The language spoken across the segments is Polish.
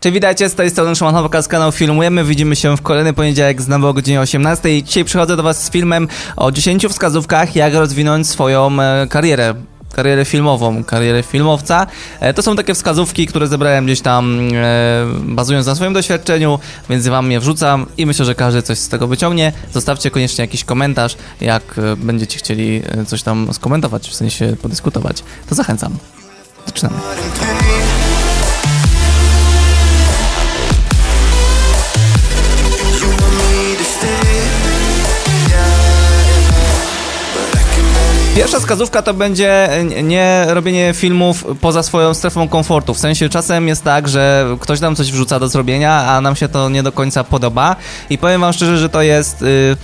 Cześć, witajcie, z tej strony Szymon z kanału Filmujemy. Widzimy się w kolejny poniedziałek znowu o godzinie 18. Dzisiaj przychodzę do Was z filmem o 10 wskazówkach, jak rozwinąć swoją e, karierę. Karierę filmową, karierę filmowca. E, to są takie wskazówki, które zebrałem gdzieś tam e, bazując na swoim doświadczeniu, więc Wam je wrzucam i myślę, że każdy coś z tego wyciągnie. Zostawcie koniecznie jakiś komentarz, jak będziecie chcieli coś tam skomentować, w sensie podyskutować. To zachęcam. Zaczynamy. Pierwsza wskazówka to będzie nie- nie robienie filmów poza swoją strefą komfortu. W sensie czasem jest tak, że ktoś nam coś wrzuca do zrobienia, a nam się to nie do końca podoba. I powiem wam szczerze, że to jest. y,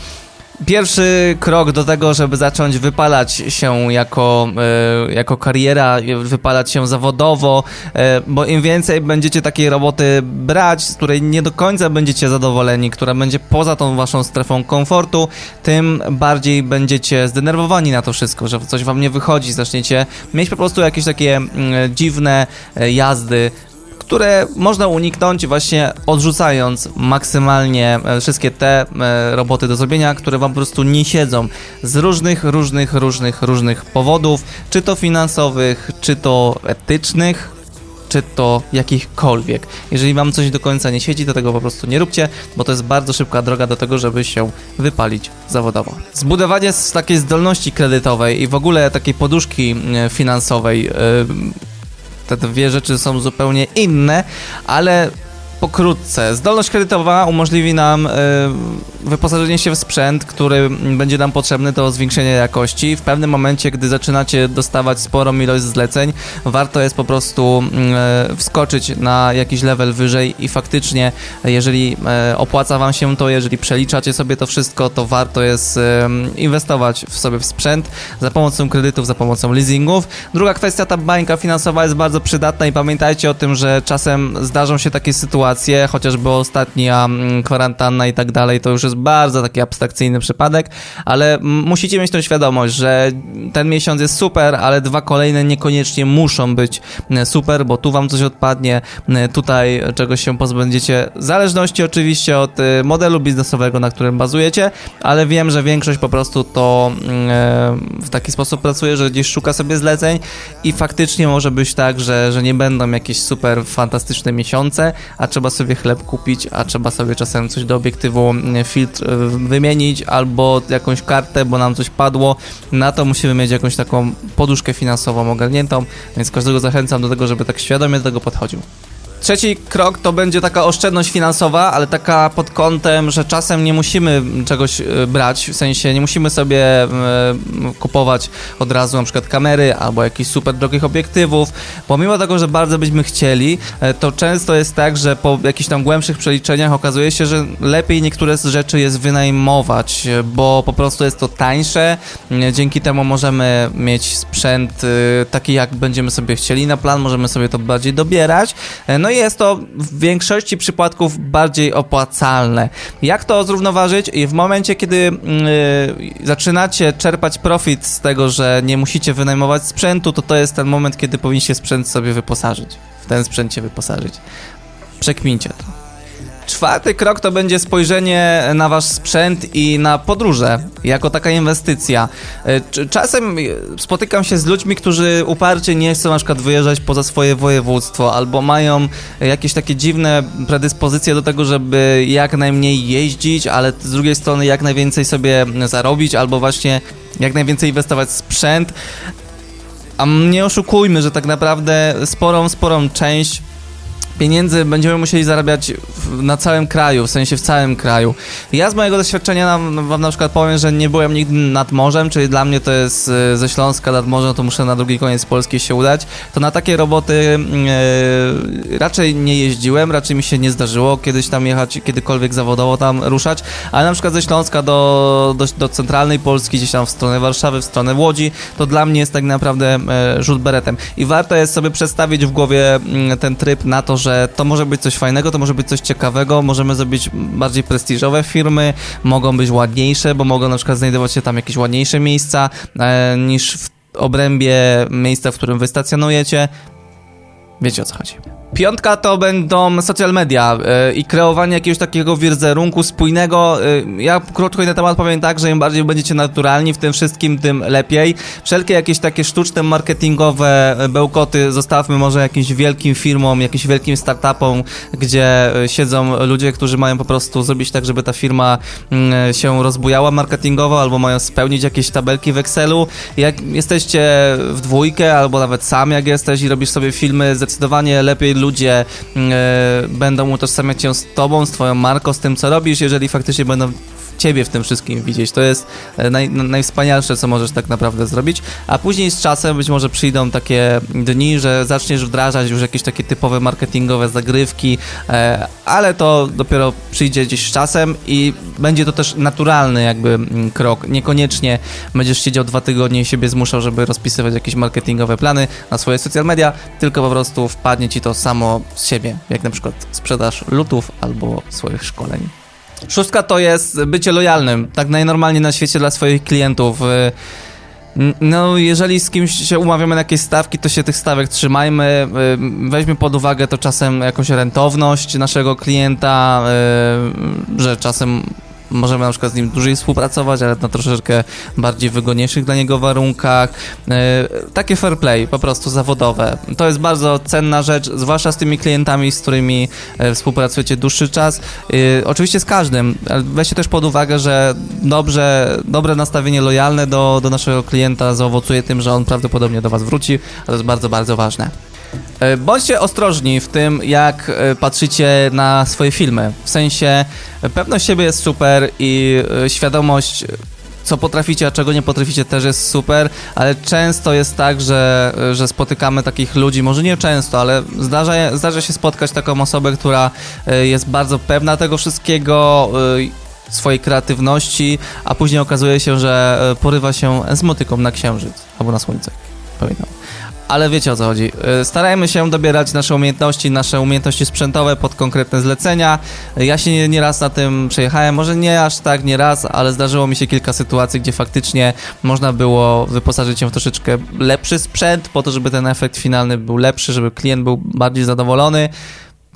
Pierwszy krok do tego, żeby zacząć wypalać się jako, y, jako kariera, wypalać się zawodowo, y, bo im więcej będziecie takiej roboty brać, z której nie do końca będziecie zadowoleni, która będzie poza tą waszą strefą komfortu, tym bardziej będziecie zdenerwowani na to wszystko, że coś wam nie wychodzi, zaczniecie mieć po prostu jakieś takie mm, dziwne e, jazdy, które można uniknąć właśnie odrzucając maksymalnie e, wszystkie te e, roboty do zrobienia, które wam po prostu nie siedzą z różnych, różnych, różnych, różnych powodów, czy to finansowych, czy to etycznych, czy to jakichkolwiek. Jeżeli wam coś do końca nie siedzi, to tego po prostu nie róbcie, bo to jest bardzo szybka droga do tego, żeby się wypalić zawodowo. Zbudowanie takiej zdolności kredytowej i w ogóle takiej poduszki e, finansowej, e, te dwie rzeczy są zupełnie inne, ale pokrótce. Zdolność kredytowa umożliwi nam e, wyposażenie się w sprzęt, który będzie nam potrzebny do zwiększenia jakości. W pewnym momencie, gdy zaczynacie dostawać sporą ilość zleceń, warto jest po prostu mm, e, wskoczyć na jakiś level wyżej i faktycznie, jeżeli e, opłaca wam się to, jeżeli przeliczacie sobie to wszystko, to warto jest inwestować w sobie w sprzęt za pomocą kredytów, za pomocą leasingów. Druga kwestia, ta bańka finansowa jest bardzo przydatna i pamiętajcie o tym, że czasem zdarzą się takie sytuacje, chociażby ostatnia mm, kwarantanna i tak dalej, to już jest bardzo taki abstrakcyjny przypadek, ale musicie mieć tą świadomość, że ten miesiąc jest super, ale dwa kolejne niekoniecznie muszą być super, bo tu wam coś odpadnie, tutaj czegoś się pozbędziecie, w zależności oczywiście od y, modelu biznesowego, na którym bazujecie, ale wiem, że większość po prostu to mm, e, w taki sposób pracuje, że gdzieś szuka sobie zleceń i faktycznie może być tak, że, że nie będą jakieś super fantastyczne miesiące, a trzeba sobie chleb kupić, a trzeba sobie czasem coś do obiektywu mm, filtr e, wymienić albo jakąś kartę, bo nam coś padło. Na to musimy mieć jakąś taką poduszkę finansową ogarniętą, więc każdego zachęcam do tego, żeby tak świadomie do tego podchodził. Trzeci krok to będzie taka oszczędność finansowa, ale taka pod kątem, że czasem nie musimy czegoś e, brać, w sensie nie musimy sobie e, kupować od razu na przykład kamery albo jakichś super drogich obiektywów. Pomimo tego, że bardzo byśmy chcieli, e, to często jest tak, że po jakichś tam głębszych przeliczeniach okazuje się, że lepiej niektóre z rzeczy jest wynajmować, bo po prostu jest to tańsze. Dzięki temu możemy mieć sprzęt taki, jak będziemy sobie chcieli na plan, możemy sobie to bardziej dobierać. No i jest to w większości przypadków bardziej opłacalne. Jak to zrównoważyć? I w momencie, kiedy mm, y, zaczynacie czerpać profit z tego, że nie musicie wynajmować sprzętu, to to jest ten moment, kiedy powinniście sprzęt sobie wyposażyć. W ten sprzęt się wyposażyć. Przekmincie to. Czwarty krok to będzie spojrzenie na wasz sprzęt i na podróże, jako taka inwestycja. E, Czasem e, spotykam się z ludźmi, którzy uparcie nie chcą na przykład wyjeżdżać poza swoje województwo, albo mają jakieś takie dziwne predyspozycje do tego, żeby jak najmniej jeździć, ale z drugiej strony jak najwięcej sobie zarobić, albo właśnie jak najwięcej inwestować w sprzęt. A nie oszukujmy, że tak naprawdę sporą, sporą część pieniędzy będziemy musieli zarabiać na całym kraju, w sensie w całym kraju. Ja z mojego doświadczenia nam, wam na przykład powiem, że nie byłem nigdy nad morzem, czyli dla mnie to jest e, ze Śląska nad morzem, to muszę na drugi koniec Polski się udać. To na takie roboty e, raczej nie jeździłem, raczej mi się nie zdarzyło kiedyś tam jechać, kiedykolwiek zawodowo tam ruszać, ale na przykład ze Śląska do, do, do centralnej Polski, gdzieś tam w stronę Warszawy, w stronę Łodzi, to dla mnie jest tak naprawdę e, rzut beretem. I warto jest sobie przedstawić w głowie mm, ten tryb na to, że to może być coś fajnego, to może być coś ciekawego, możemy zrobić bardziej prestiżowe firmy, mogą być ładniejsze, bo mogą na przykład znajdować się tam jakieś ładniejsze miejsca e, niż w obrębie miejsca, w którym wy stacjonujecie. Wiecie o co chodzi. Piątka to będą social media y, i kreowanie jakiegoś takiego wizerunku spójnego. Y, ja krótko na temat powiem tak, że im bardziej będziecie naturalni w tym wszystkim, tym lepiej. Wszelkie jakieś takie sztuczne marketingowe bełkoty zostawmy może jakimś wielkim firmom, jakimś wielkim startupom, gdzie y, siedzą ludzie, którzy mają po prostu zrobić tak, żeby ta firma mm, się rozbujała marketingowo, albo mają spełnić jakieś tabelki w Excelu. Jak jesteście w dwójkę, albo nawet sam jak jesteś i robisz sobie filmy, zdecydowanie lepiej ludzie mm, e, będą utożsamiać się z tobą, z twoją marką, z tym co robisz, jeżeli faktycznie będą ciebie w tym wszystkim widzieć. To jest e, naj, na- najwspanialsze, co możesz tak naprawdę zrobić. A później z czasem być może przyjdą takie dni, że zaczniesz wdrażać już jakieś takie typowe marketingowe zagrywki, e, ale to dopiero przyjdzie gdzieś z czasem i będzie to też naturalny jakby mm, krok. Niekoniecznie będziesz siedział dwa tygodnie i siebie zmuszał, żeby rozpisywać jakieś marketingowe plany na swoje social media, tylko po prostu wpadnie ci to samo z siebie, jak na przykład sprzedaż lutów albo swoich szkoleń. Szóstka to jest bycie lojalnym, tak najnormalniej na świecie dla swoich klientów. Y, No, jeżeli z kimś się umawiamy na jakieś stawki, to się tych stawek trzymajmy. y, Weźmy pod uwagę to czasem jakąś rentowność naszego klienta, y, że czasem możemy na przykład z nim dłużej współpracować, ale na troszeczkę bardziej wygodniejszych dla niego warunkach. Y, Takie fair play, po prostu zawodowe. To jest bardzo cenna rzecz, zwłaszcza z tymi klientami, z którymi e, współpracujecie dłuższy czas. Y, Oczywiście z każdym, ale weźcie też pod uwagę, że dobrze, dobre nastawienie lojalne do, do naszego klienta zaowocuje tym, że on prawdopodobnie do Was wróci, a to jest bardzo, bardzo ważne. E, Bądźcie ostrożni w tym, jak e, patrzycie na swoje filmy. W sensie, e, pewność siebie jest super i świadomość, co potraficie, a czego nie potraficie, też jest super, ale często jest tak, że, że spotykamy takich ludzi, może nie często, ale zdarza, zdarza się spotkać taką osobę, która jest bardzo pewna tego wszystkiego. swojej kreatywności, a później okazuje się, że porywa się z motyką na księżyc albo na słońce. Pamiętam. Ale wiecie o co chodzi. Y, Starajmy się dobierać nasze umiejętności, nasze umiejętności sprzętowe pod konkretne zlecenia. Ja się nie- nieraz na tym przejechałem, może nie aż tak nieraz, ale zdarzyło mi się kilka sytuacji, gdzie faktycznie można było wyposażyć się w troszeczkę lepszy sprzęt, po to, żeby ten efekt finalny był lepszy, żeby klient był bardziej zadowolony.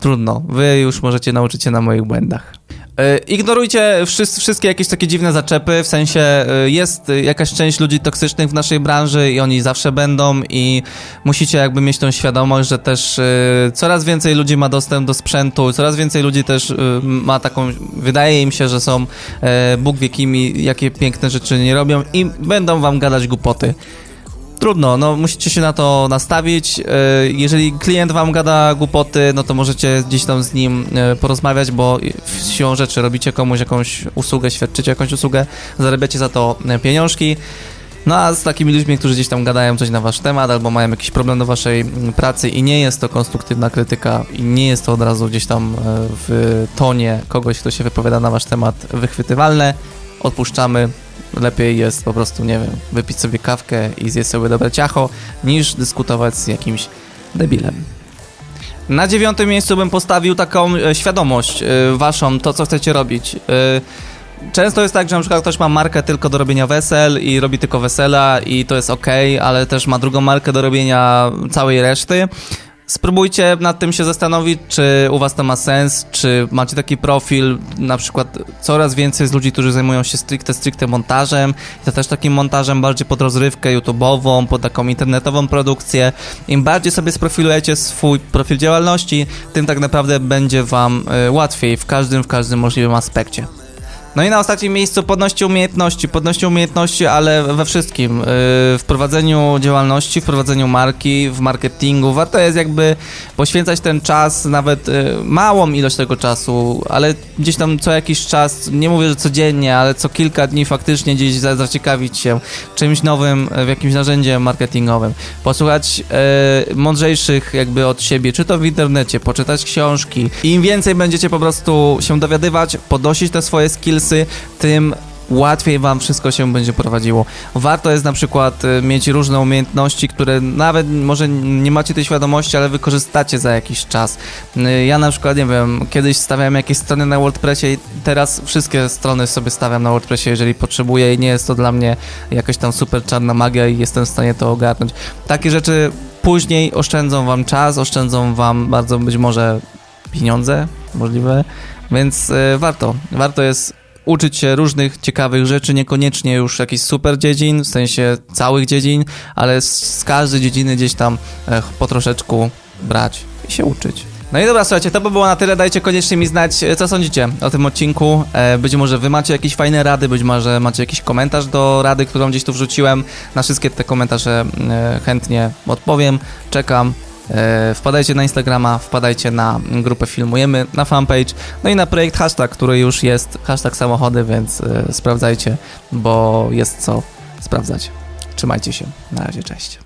Trudno, wy już możecie nauczyć się na moich błędach. E, Ignorujcie wszys- wszystkie jakieś takie dziwne zaczepy, w sensie e, jest jakaś część ludzi toksycznych w naszej branży i oni zawsze będą i musicie jakby mieć tą świadomość, że też e, coraz więcej ludzi ma dostęp do sprzętu, coraz więcej ludzi też ma taką, wydaje im się, że są Bóg wie jakie piękne rzeczy nie robią i będą wam gadać głupoty. Trudno, no musicie się na to nastawić. E, Jeżeli klient wam gada głupoty, no to możecie gdzieś tam z nim e, porozmawiać, bo siłą rzeczy robicie komuś jakąś usługę, świadczycie jakąś usługę, zarabiacie za to e, pieniążki. No a z takimi ludźmi, którzy gdzieś tam gadają coś na wasz temat albo mają jakiś problem do waszej mm, pracy i nie jest to konstruktywna krytyka i nie jest to od razu gdzieś tam w tonie kogoś, kto się wypowiada na wasz temat wychwytywalne, odpuszczamy. Lepiej jest po prostu, nie wiem, wypić sobie kawkę i zjeść sobie dobre ciacho, niż dyskutować z jakimś debilem. Na dziewiątym miejscu bym postawił taką e, świadomość e, waszą, to co chcecie robić. E, Często jest tak, że na przykład ktoś ma markę tylko do robienia wesel i robi tylko wesela i to jest ok, ale też ma drugą markę do robienia całej reszty. Spróbujcie nad tym się zastanowić, czy u was to ma sens, czy macie taki profil, na przykład coraz więcej jest ludzi, którzy zajmują się stricte, stricte montażem, i to też takim montażem bardziej pod rozrywkę YouTube'ową, pod taką internetową produkcję. Im bardziej sobie sprofilujecie swój profil działalności, tym tak naprawdę będzie wam y, łatwiej w każdym, w każdym możliwym aspekcie. No i na ostatnim miejscu podnoście umiejętności, podnoście umiejętności, ale we wszystkim. Yy, w prowadzeniu działalności, w prowadzeniu marki, w marketingu. Warto jest jakby poświęcać ten czas, nawet yy, małą ilość tego czasu, ale gdzieś tam co jakiś czas, nie mówię, że codziennie, ale co kilka dni faktycznie gdzieś za- zaciekawić się czymś nowym yy, w jakimś narzędzie marketingowym. Posłuchać mądrzejszych jakby od siebie, czy to w internecie, poczytać książki. Im więcej będziecie po prostu się dowiadywać, podnosić te swoje tym łatwiej wam wszystko się będzie prowadziło. Warto jest na przykład y, mieć różne umiejętności, które nawet może nie macie tej świadomości, ale wykorzystacie za jakiś czas. Y, Ja na przykład, nie wiem, kiedyś stawiałem jakieś strony na WordPressie i teraz wszystkie strony sobie stawiam na WordPressie, jeżeli potrzebuję i nie jest to dla mnie jakaś tam super czarna magia i jestem w stanie to ogarnąć. Takie rzeczy później oszczędzą wam czas, oszczędzą wam bardzo być może pieniądze, możliwe, więc e, warto, warto jest uczyć się różnych ciekawych rzeczy, niekoniecznie już jakichś super dziedzin, w sensie całych dziedzin, ale z, każdej dziedziny gdzieś tam e, po troszeczku brać i się uczyć. No i dobra, słuchajcie, to by było na tyle. Dajcie koniecznie mi znać, e, co sądzicie o tym odcinku. E, być może wy macie jakieś fajne rady, być może macie jakiś komentarz do rady, którą gdzieś tu wrzuciłem. Na wszystkie te komentarze e, chętnie odpowiem. Czekam. E, wpadajcie na Instagrama, wpadajcie na grupę Filmujemy, na fanpage, no i na projekt hashtag, który już jest, hashtag samochody, więc e, sprawdzajcie, bo jest co sprawdzać. Trzymajcie się. Na razie, cześć.